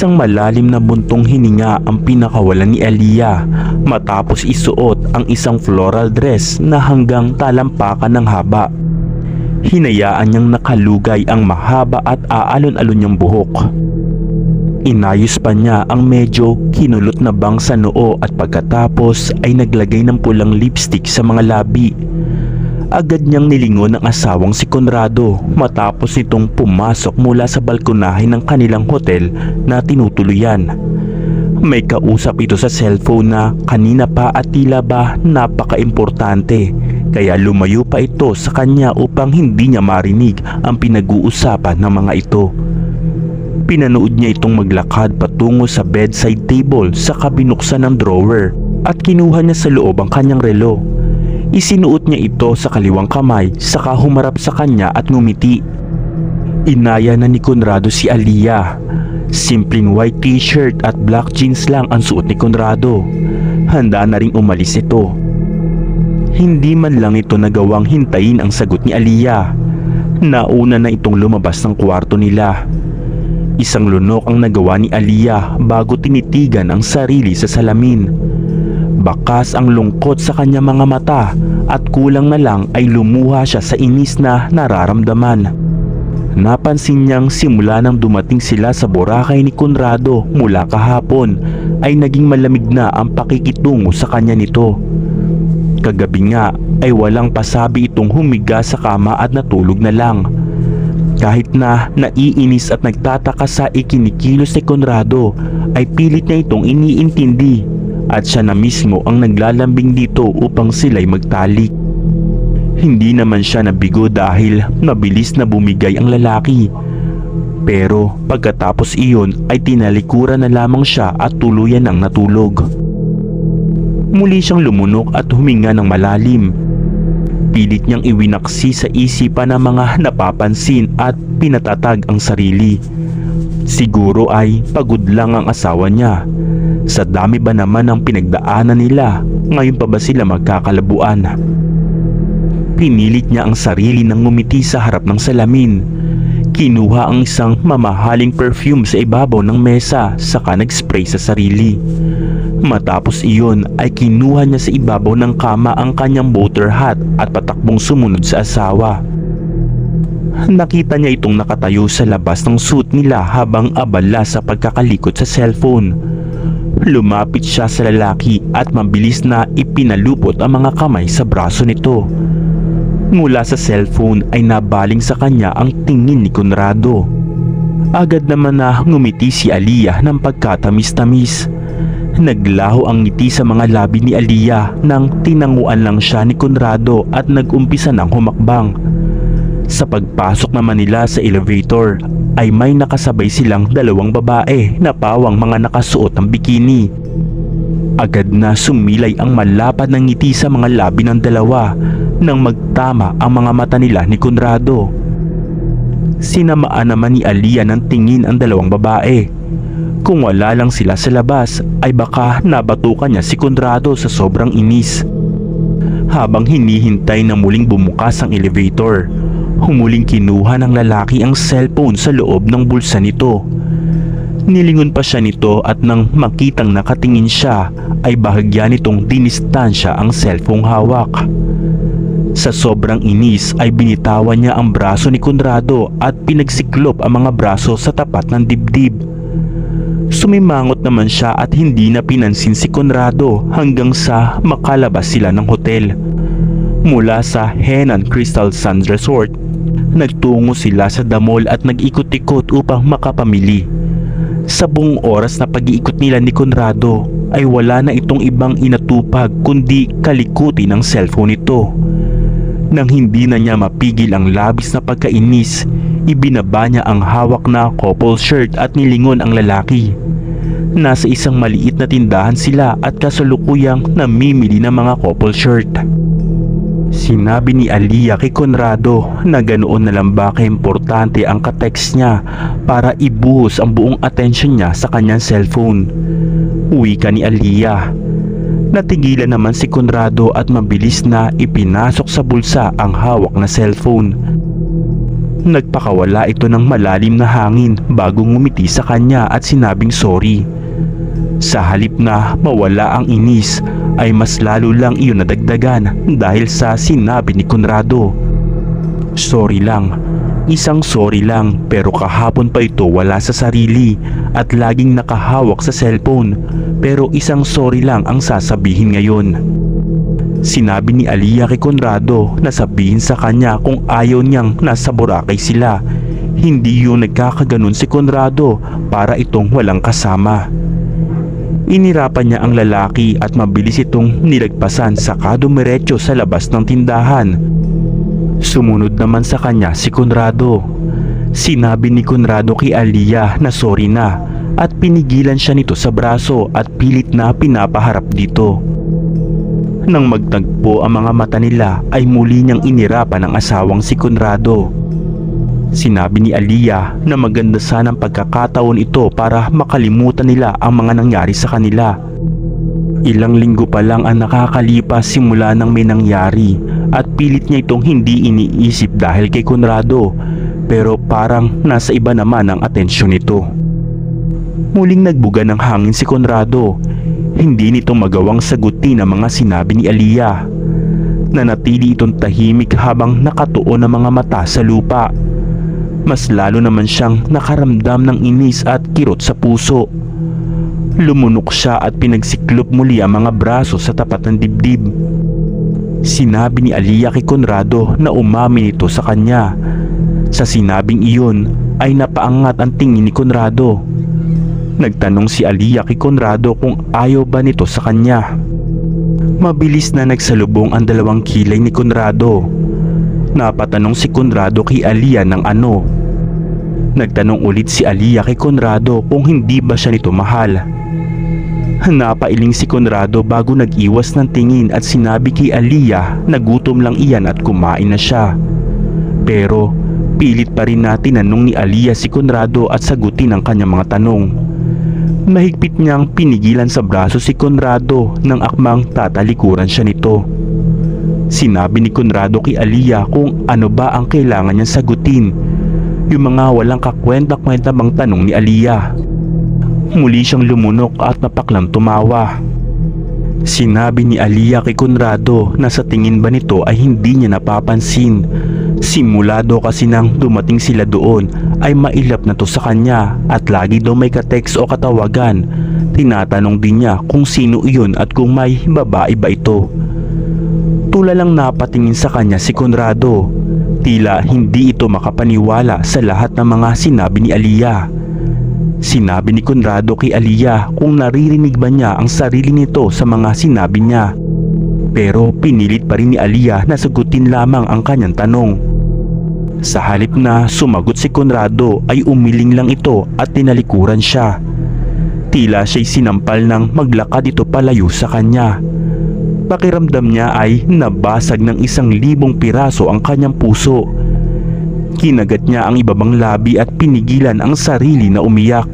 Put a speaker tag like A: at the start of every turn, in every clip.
A: Isang malalim na buntong hininga ang pinakawalan ni Aliyah matapos isuot ang isang floral dress na hanggang talampakan ng haba. Hinayaan niyang nakalugay ang mahaba at aalon-alon niyang buhok. Inayos pa niya ang medyo kinulot na bang sa noo at pagkatapos ay naglagay ng pulang lipstick sa mga labi. Agad niyang nilingon ang asawang si Conrado matapos nitong pumasok mula sa balkonahe ng kanilang hotel na tinutuluyan. May kausap ito sa cellphone na kanina pa at tila ba napaka-importante kaya lumayo pa ito sa kanya upang hindi niya marinig ang pinag-uusapan ng mga ito. Pinanood niya itong maglakad patungo sa bedside table sa kabinuksan ng drawer at kinuha niya sa loob ang kanyang relo. Isinuot niya ito sa kaliwang kamay saka humarap sa kanya at ngumiti. Inaya na ni Conrado si Aliyah. Simpleng white t-shirt at black jeans lang ang suot ni Conrado. Handa na ring umalis ito. Hindi man lang ito nagawang hintayin ang sagot ni Aliyah. Nauna na itong lumabas ng kwarto nila. Isang lunok ang nagawa ni Aliyah bago tinitigan ang sarili sa salamin. Bakas ang lungkot sa kanya mga mata at kulang na lang ay lumuha siya sa inis na nararamdaman. Napansin niyang simula nang dumating sila sa Boracay ni Conrado mula kahapon ay naging malamig na ang pakikitungo sa kanya nito. Kagabi nga ay walang pasabi itong humiga sa kama at natulog na lang. Kahit na naiinis at nagtataka sa ikinikilos ni Conrado ay pilit na itong iniintindi at siya na mismo ang naglalambing dito upang sila'y magtalik. Hindi naman siya nabigo dahil mabilis na bumigay ang lalaki. Pero pagkatapos iyon ay tinalikuran na lamang siya at tuluyan ang natulog. Muli siyang lumunok at huminga ng malalim. Pilit niyang iwinaksi sa isipan ng mga napapansin at pinatatag ang sarili. Siguro ay pagod lang ang asawa niya. Sa dami ba naman ang pinagdaanan nila, ngayon pa ba sila magkakalabuan? Pinilit niya ang sarili ng ngumiti sa harap ng salamin. Kinuha ang isang mamahaling perfume sa ibabaw ng mesa saka nag-spray sa sarili. Matapos iyon ay kinuha niya sa ibabaw ng kama ang kanyang boater hat at patakbong sumunod sa asawa. Nakita niya itong nakatayo sa labas ng suit nila habang abala sa pagkakalikot sa cellphone. Lumapit siya sa lalaki at mabilis na ipinalupot ang mga kamay sa braso nito. Mula sa cellphone ay nabaling sa kanya ang tingin ni Conrado. Agad naman na ngumiti si Aliyah ng pagkatamis-tamis. Naglaho ang ngiti sa mga labi ni Aliyah nang tinanguan lang siya ni Conrado at nagumpisa ng humakbang. Sa pagpasok naman nila sa elevator ay may nakasabay silang dalawang babae na pawang mga nakasuot ng bikini. Agad na sumilay ang malapad ng ngiti sa mga labi ng dalawa nang magtama ang mga mata nila ni Conrado. Sinamaan naman ni Aliyah ng tingin ang dalawang babae. Kung wala lang sila sa labas ay baka nabatukan niya si Conrado sa sobrang inis. Habang hinihintay na muling bumukas ang elevator, humuling kinuha ng lalaki ang cellphone sa loob ng bulsa nito. Nilingon pa siya nito at nang makitang nakatingin siya ay bahagya nitong dinistansya ang cellphone hawak. Sa sobrang inis ay binitawan niya ang braso ni Conrado at pinagsiklop ang mga braso sa tapat ng dibdib. Sumimangot naman siya at hindi na pinansin si Conrado hanggang sa makalabas sila ng hotel. Mula sa Henan Crystal Sands Resort, nagtungo sila sa damol at nag-ikot-ikot upang makapamili. Sa buong oras na pag-iikot nila ni Conrado ay wala na itong ibang inatupag kundi kalikuti ng cellphone nito. Nang hindi na niya mapigil ang labis na pagkainis, ibinaba niya ang hawak na couple shirt at nilingon ang lalaki. Nasa isang maliit na tindahan sila at kasalukuyang namimili ng mga couple shirt. Sinabi ni Aliyah kay Conrado na ganoon na lang ba kaimportante ang katext niya para ibuhos ang buong atensyon niya sa kanyang cellphone. Uwi ka ni Aliyah. Natigilan naman si Conrado at mabilis na ipinasok sa bulsa ang hawak na cellphone. Nagpakawala ito ng malalim na hangin bago ngumiti sa kanya at sinabing sorry. Sa halip na mawala ang inis ay mas lalo lang iyon nadagdagan dahil sa sinabi ni Conrado. Sorry lang, isang sorry lang pero kahapon pa ito wala sa sarili at laging nakahawak sa cellphone pero isang sorry lang ang sasabihin ngayon. Sinabi ni Aliyah kay Conrado na sabihin sa kanya kung ayaw niyang nasa Boracay sila. Hindi yung nagkakaganon si Conrado para itong walang kasama. Inirapan niya ang lalaki at mabilis itong nilagpasan sa kadumiretso sa labas ng tindahan. Sumunod naman sa kanya si Conrado. Sinabi ni Conrado kay Aliyah na sorry na at pinigilan siya nito sa braso at pilit na pinapaharap dito. Nang magtagpo ang mga mata nila ay muli niyang inirapan ang asawang si Conrado. Sinabi ni Aliyah na maganda sanang pagkakataon ito para makalimutan nila ang mga nangyari sa kanila. Ilang linggo pa lang ang nakakalipas simula nang may nangyari at pilit niya itong hindi iniisip dahil kay Conrado pero parang nasa iba naman ang atensyon nito. Muling nagbuga ng hangin si Conrado. Hindi nito magawang sagutin ang mga sinabi ni Aliyah. Nanatili itong tahimik habang nakatuon ang mga mata sa lupa. Mas lalo naman siyang nakaramdam ng inis at kirot sa puso. Lumunok siya at pinagsiklop muli ang mga braso sa tapat ng dibdib. Sinabi ni Aliyah kay Conrado na umamin ito sa kanya. Sa sinabing iyon ay napaangat ang tingin ni Conrado. Nagtanong si Aliyah kay Conrado kung ayaw ba nito sa kanya. Mabilis na nagsalubong ang dalawang kilay ni Conrado. Napatanong si Conrado kay Aliyah ng ano. Nagtanong ulit si Aliyah kay Conrado kung hindi ba siya nito mahal. Napailing si Conrado bago nag-iwas ng tingin at sinabi kay Aliyah na gutom lang iyan at kumain na siya. Pero pilit pa rin na tinanong ni Aliyah si Conrado at sagutin ang kanyang mga tanong. Mahigpit niyang pinigilan sa braso si Conrado nang akmang tatalikuran siya nito. Sinabi ni Conrado kay Aliyah kung ano ba ang kailangan niyang sagutin. Yung mga walang kakwenta-kwenta bang tanong ni Aliyah. Muli siyang lumunok at napaklang tumawa. Sinabi ni Aliyah kay Conrado na sa tingin ba nito ay hindi niya napapansin. Simulado kasi nang dumating sila doon ay mailap na to sa kanya at lagi daw may kateks o katawagan. Tinatanong din niya kung sino iyon at kung may babae ba ito. Tula lang napatingin sa kanya si Conrado. Tila hindi ito makapaniwala sa lahat ng mga sinabi ni Aliyah. Sinabi ni Conrado kay Aliyah kung naririnig ba niya ang sarili nito sa mga sinabi niya. Pero pinilit pa rin ni Aliyah na sagutin lamang ang kanyang tanong. Sa halip na sumagot si Conrado ay umiling lang ito at tinalikuran siya. Tila siya'y sinampal ng maglakad ito palayo sa kanya. Pakiramdam niya ay nabasag ng isang libong piraso ang kanyang puso. Kinagat niya ang ibabang labi at pinigilan ang sarili na umiyak.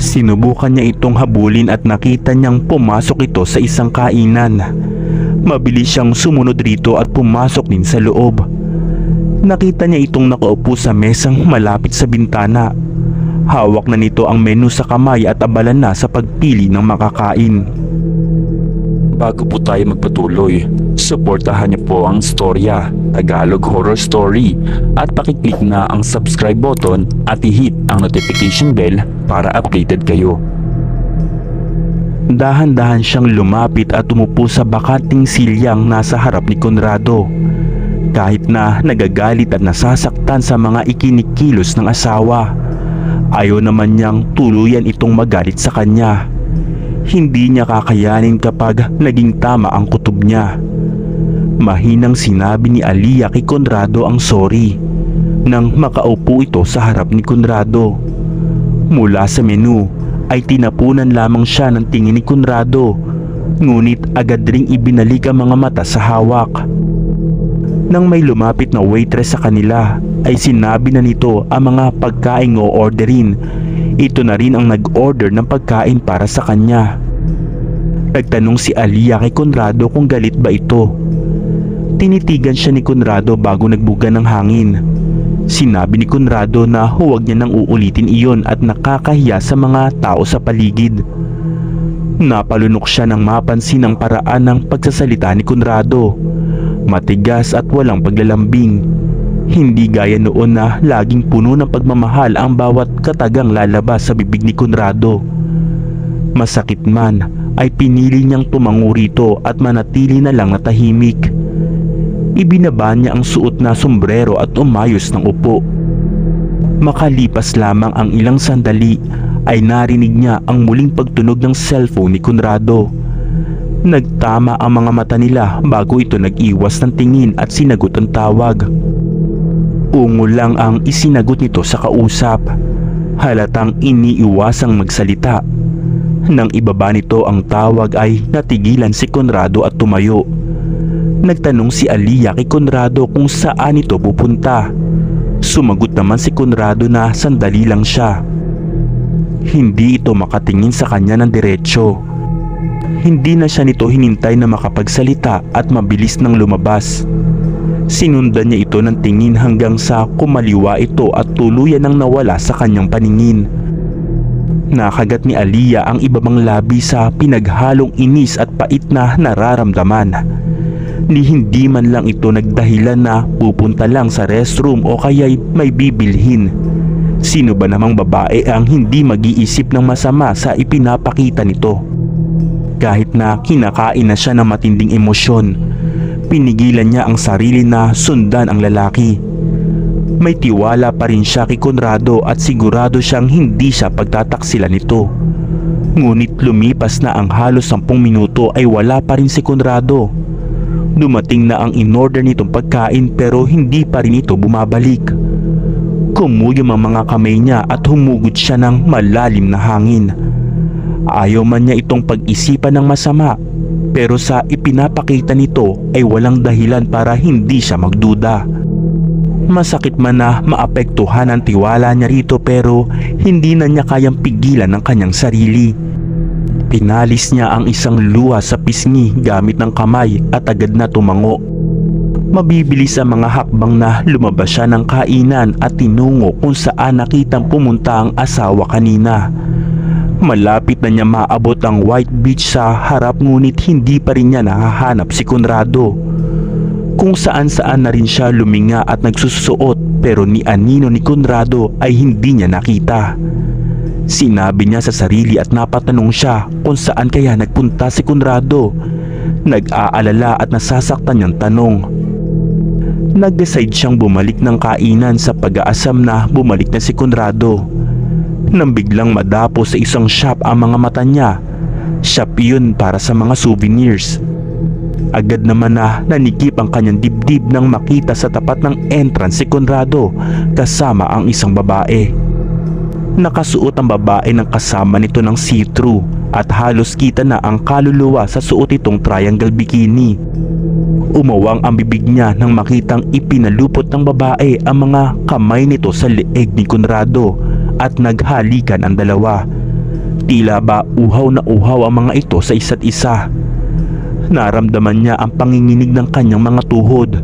A: Sinubukan niya itong habulin at nakita niyang pumasok ito sa isang kainan. Mabilis siyang sumunod rito at pumasok din sa loob. Nakita niya itong nakaupo sa mesang malapit sa bintana. Hawak na nito ang menu sa kamay at abala na sa pagpili ng makakain.
B: Bago po tayo magpatuloy, suportahan niyo po ang storya Tagalog Horror Story at pakiclick na ang subscribe button at i-hit ang notification bell para updated kayo.
A: Dahan-dahan siyang lumapit at umupo sa bakanting silyang nasa harap ni Conrado. Kahit na nagagalit at nasasaktan sa mga ikinikilos ng asawa, ayaw naman niyang tuluyan itong magalit sa kanya. Hindi niya kakayanin kapag naging tama ang kutob niya. Mahinang sinabi ni Aliyah kay Conrado ang sorry. nang makaupo ito sa harap ni Conrado. Mula sa menu ay tinapunan lamang siya ng tingin ni Conrado ngunit agad ring ibinalik ang mga mata sa hawak. Nang may lumapit na waitress sa kanila ay sinabi na nito ang mga pagkain o orderin. Ito na rin ang nag-order ng pagkain para sa kanya. Nagtanong si Alia kay Conrado kung galit ba ito. Tinitigan siya ni Conrado bago nagbuga ng hangin. Sinabi ni Conrado na huwag niya nang uulitin iyon at nakakahiya sa mga tao sa paligid. Napalunok siya nang mapansin ang paraan ng pagsasalita ni Conrado. Matigas at walang paglalambing. Hindi gaya noon na laging puno ng pagmamahal ang bawat katagang lalabas sa bibig ni Conrado. Masakit man ay pinili niyang tumango rito at manatili na lang natahimik. Ibinaba niya ang suot na sombrero at umayos ng upo. Makalipas lamang ang ilang sandali ay narinig niya ang muling pagtunog ng cellphone ni Conrado. Nagtama ang mga mata nila bago ito nag-iwas ng tingin at sinagot ang tawag. Ungo lang ang isinagot nito sa kausap. Halatang iniiwasang magsalita. Nang ibaba nito ang tawag ay natigilan si Conrado at tumayo. Nagtanong si Alia kay Conrado kung saan ito pupunta. Sumagot naman si Conrado na sandali lang siya. Hindi ito makatingin sa kanya ng diretsyo. Hindi na siya nito hinintay na makapagsalita at mabilis nang lumabas. Sinundan niya ito ng tingin hanggang sa kumaliwa ito at tuluyan nang nawala sa kanyang paningin. Nakagat ni Aliyah ang ibabang labi sa pinaghalong inis at pait na nararamdaman. Ni hindi man lang ito nagdahilan na pupunta lang sa restroom o kaya'y may bibilhin. Sino ba namang babae ang hindi mag-iisip ng masama sa ipinapakita nito? Kahit na kinakain na siya ng matinding emosyon, pinigilan niya ang sarili na sundan ang lalaki. May tiwala pa rin siya kay Conrado at sigurado siyang hindi siya pagtataksila nito. Ngunit lumipas na ang halos sampung minuto ay wala pa rin si Conrado. Dumating na ang in-order nitong pagkain pero hindi pa rin ito bumabalik. Kumuyom ang mga kamay niya at humugot siya ng malalim na hangin. Ayaw man niya itong pag-isipan ng masama pero sa ipinapakita nito ay walang dahilan para hindi siya magduda. Masakit man na maapektuhan ang tiwala niya rito pero hindi na niya kayang pigilan ang kanyang sarili. Pinalis niya ang isang luha sa pisngi gamit ng kamay at agad na tumango. Mabibilis ang mga hakbang na lumabas siya ng kainan at tinungo kung saan nakitang pumunta ang asawa kanina. Malapit na niya maabot ang white beach sa harap ngunit hindi pa rin niya nahahanap si Conrado. Kung saan saan na rin siya luminga at nagsusuot pero ni Anino ni Conrado ay hindi niya nakita. Sinabi niya sa sarili at napatanong siya kung saan kaya nagpunta si Conrado. Nag-aalala at nasasaktan niyang tanong. Nag-decide siyang bumalik ng kainan sa pag-aasam na bumalik na si Conrado. Nang biglang madapo sa isang shop ang mga mata niya, shop yun para sa mga souvenirs. Agad naman na nanikip ang kanyang dibdib nang makita sa tapat ng entrance si Conrado kasama ang isang babae. Nakasuot ang babae ng kasama nito ng see-through at halos kita na ang kaluluwa sa suot itong triangle bikini. Umawang ang bibig niya nang makitang ipinalupot ng babae ang mga kamay nito sa leeg ni Conrado at naghalikan ang dalawa. Tila ba uhaw na uhaw ang mga ito sa isa't isa. Naramdaman niya ang panginginig ng kanyang mga tuhod.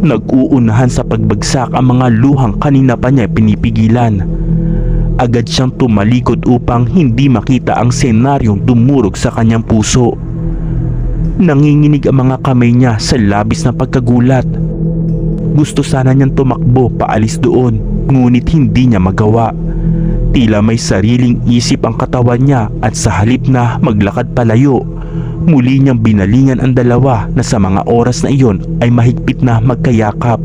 A: Nag-uunahan sa pagbagsak ang mga luhang kanina pa niya pinipigilan. Agad siyang tumalikod upang hindi makita ang senaryong dumurog sa kanyang puso. Nanginginig ang mga kamay niya sa labis na pagkagulat. Gusto sana niyang tumakbo paalis doon ngunit hindi niya magawa. Tila may sariling isip ang katawan niya at sa halip na maglakad palayo, muli niyang binalingan ang dalawa na sa mga oras na iyon ay mahigpit na magkayakap.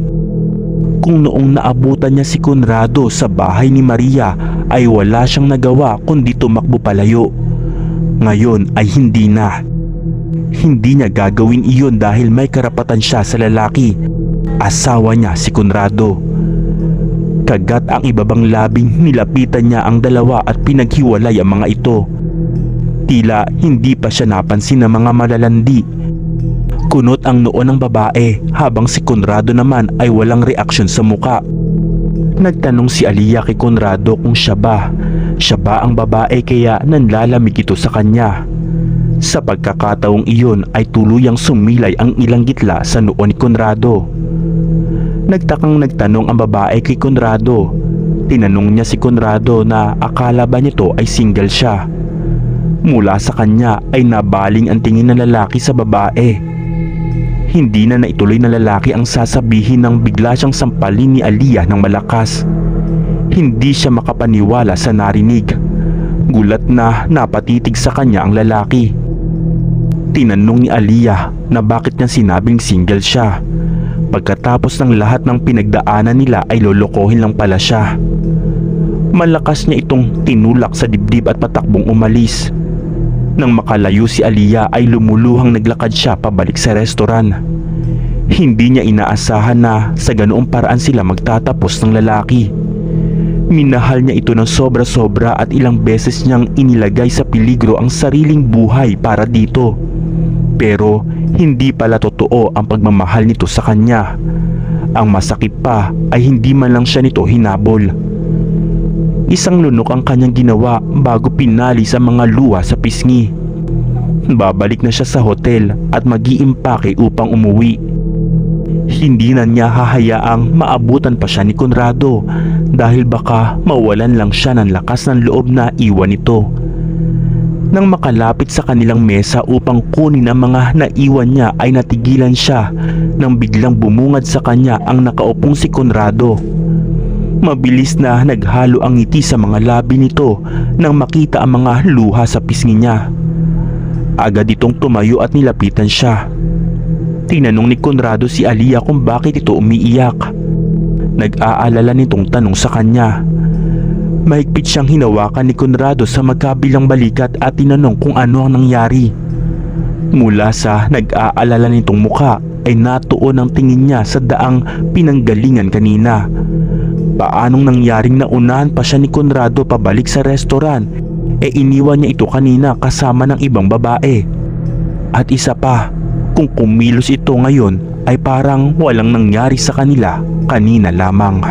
A: Kung noong naabutan niya si Conrado sa bahay ni Maria ay wala siyang nagawa kundi tumakbo palayo. Ngayon ay hindi na. Hindi niya gagawin iyon dahil may karapatan siya sa lalaki. Asawa niya si Conrado. Kagat ang ibabang labing nilapitan niya ang dalawa at pinaghiwalay ang mga ito. Tila hindi pa siya napansin ng mga malalandi. Kunot ang noo ng babae habang si Conrado naman ay walang reaksyon sa muka. Nagtanong si Aliyah kay Conrado kung siya ba. Siya ba ang babae kaya nanlalamig ito sa kanya. Sa pagkakataong iyon ay tuluyang sumilay ang ilang gitla sa noo ni Conrado. Nagtakang nagtanong ang babae kay Conrado. Tinanong niya si Conrado na akala ba nito ay single siya. Mula sa kanya ay nabaling ang tingin ng lalaki sa babae. Hindi na naituloy na lalaki ang sasabihin nang bigla siyang sampalin ni Aliyah ng malakas. Hindi siya makapaniwala sa narinig. Gulat na napatitig sa kanya ang lalaki. Tinanong ni Aliyah na bakit niya sinabing single siya. Pagkatapos ng lahat ng pinagdaanan nila ay lolokohin lang pala siya. Malakas niya itong tinulak sa dibdib at patakbong umalis. Nang makalayo si Aliyah ay lumuluhang naglakad siya pabalik sa restoran. Hindi niya inaasahan na sa ganoong paraan sila magtatapos ng lalaki. Minahal niya ito ng sobra-sobra at ilang beses niyang inilagay sa peligro ang sariling buhay para dito. Pero hindi pala totoo ang pagmamahal nito sa kanya. Ang masakit pa ay hindi man lang siya nito hinabol. Isang lunok ang kanyang ginawa bago pinali sa mga luha sa pisngi. Babalik na siya sa hotel at mag-iimpake upang umuwi. Hindi na niya hahayaang maabutan pa siya ni Conrado dahil baka mawalan lang siya ng lakas ng loob na iwan ito. Nang makalapit sa kanilang mesa upang kunin ang mga naiwan niya ay natigilan siya nang biglang bumungad sa kanya ang nakaupong si Conrado. Mabilis na naghalo ang ngiti sa mga labi nito nang makita ang mga luha sa pisngi niya. Agad itong tumayo at nilapitan siya. Tinanong ni Conrado si Aliyah kung bakit ito umiiyak. Nag-aalala nitong tanong sa kanya. Mahigpit siyang hinawakan ni Conrado sa magkabilang balikat at tinanong kung ano ang nangyari. Mula sa nag-aalala nitong muka ay natuon ang tingin niya sa daang pinanggalingan kanina. Paanong nangyaring naunahan pa siya ni Conrado pabalik sa restoran e iniwan niya ito kanina kasama ng ibang babae. At isa pa, kung kumilos ito ngayon ay parang walang nangyari sa kanila kanina lamang.